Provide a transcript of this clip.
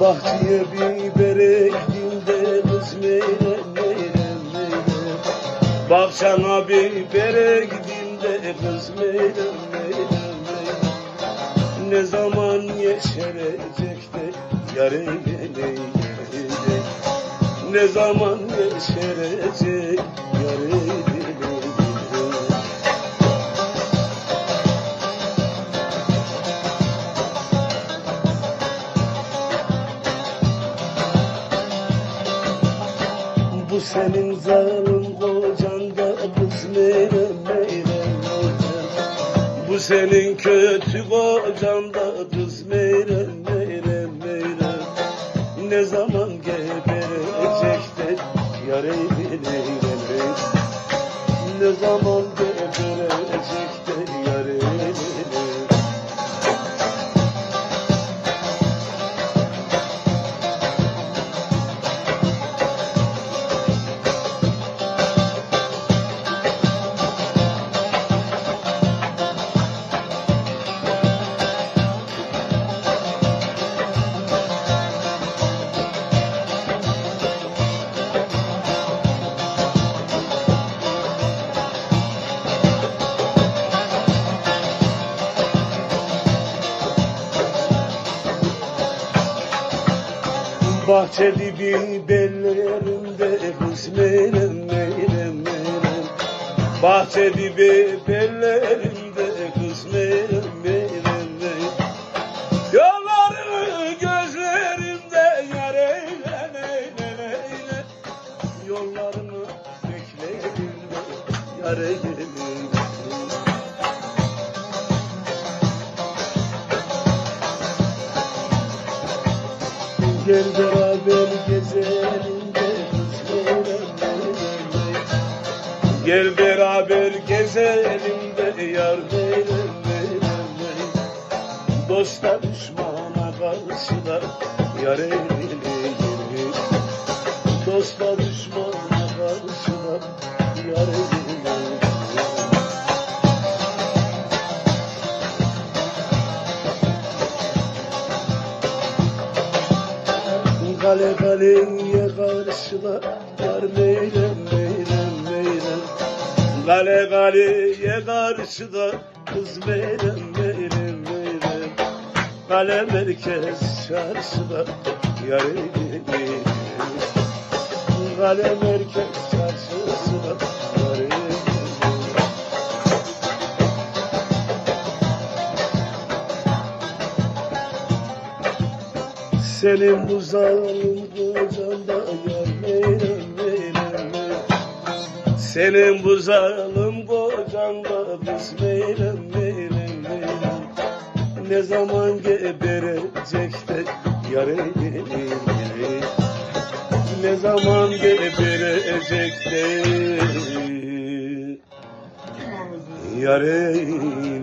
Bahçeye bibere gittiğimde kız meyrem meyrem meyrem Bahçana bibere gittiğimde kız meyrem meyrem meyrem Ne zaman yeşerecek de yar eyleyim Ne zaman yeşerecek yar Bu senin zalim kocan da kız meyrem meyrem kocan Bu senin kötü kocan da kız meyrem meyrem meyrem Ne zaman geberecek de yar eyleyim Ne zaman geberecek Bahçe dibi bellerimde kız meyrem meyrem. Meyrem Bahçe dibi bellerimde kız meyrem meyrem. Meyrem Yollarını gözlerimde yar eyle eyle eyle Yollarını beklerimde yar eyle Gel beraber gezelim de Gel beraber gezelim de yar meyrem meyrem Dosta düşmana karşıda yar eyleyim Dosta düşmana karşıda yar eyleyim Kale kaleye karşıda yar meyrem meyrem meyrem Kale kaleye karşıda kız meyrem meyrem meyrem Kale merkez çarşıda yar eyleyim Kale merkez Senin bu zalim kocanda yar meyrem meyrem Senin bu zalim kocanda biz meyrem meyrem meyrem Ne zaman geberecek de yar eyleyim Ne zaman geberecek de yar eyleyim